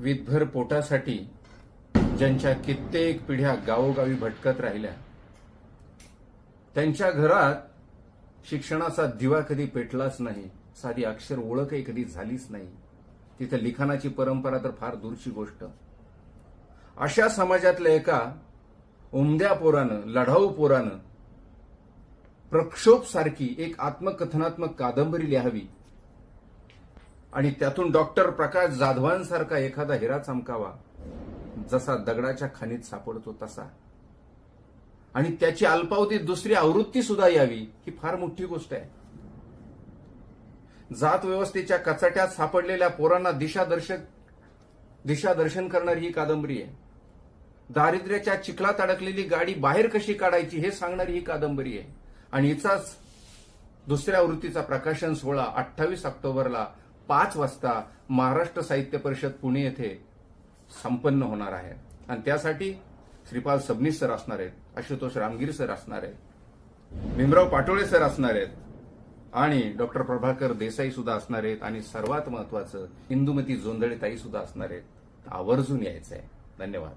विधभर पोटासाठी ज्यांच्या कित्येक पिढ्या गावोगावी भटकत राहिल्या. त्यांच्या घरात शिक्षणाचा दिवा कधी पेटलाच नाही साधी अक्षर ओळखही कधी झालीच नाही. तिथं लिखाणाची परंपरा तर फार दूरची गोष्ट. अशा समाजातल्या एका उमद्या पोरानं लढाऊ पोरानं प्रक्षोभ सारखी एक आत्मकथनात्मक कादंबरी लिहावी. आणि त्यातून डॉक्टर प्रकाश जाधवांसारखा एखादा हिरा चमकावा जसा दगडाच्या खाणीत सापडतो तसा. आणि त्याची अल्पावधीत दुसरी आवृत्ती सुद्धा यावी ही फार मोठी गोष्ट आहे. जात व्यवस्थेच्या कचाट्यात सापडलेल्या पोरांना दिशादर्शक दिशादर्शन करणारी ही कादंबरी आहे. दारिद्र्याच्या चिखलात अडकलेली गाडी बाहेर कशी काढायची हे सांगणारी ही कादंबरी आहे. आणि हिचाच दुसऱ्या आवृत्तीचा प्रकाशन सोहळा अठ्ठावीस ऑक्टोबरला पाच वाजता महाराष्ट्र साहित्य परिषद पुणे येथे संपन्न होणार आहे. आणि त्यासाठी श्रीपाल सबनीस सर असणार आहेत आशुतोष रामगिरी सर असणार आहेत भीमराव पाटोळे सर असणार आहेत आणि डॉक्टर प्रभाकर देसाई सुद्धा असणार आहेत आणि सर्वात महत्वाचं इंदुमती जोंधळेताई सुद्धा असणार आहेत. आवर्जून यायचं आहे धन्यवाद.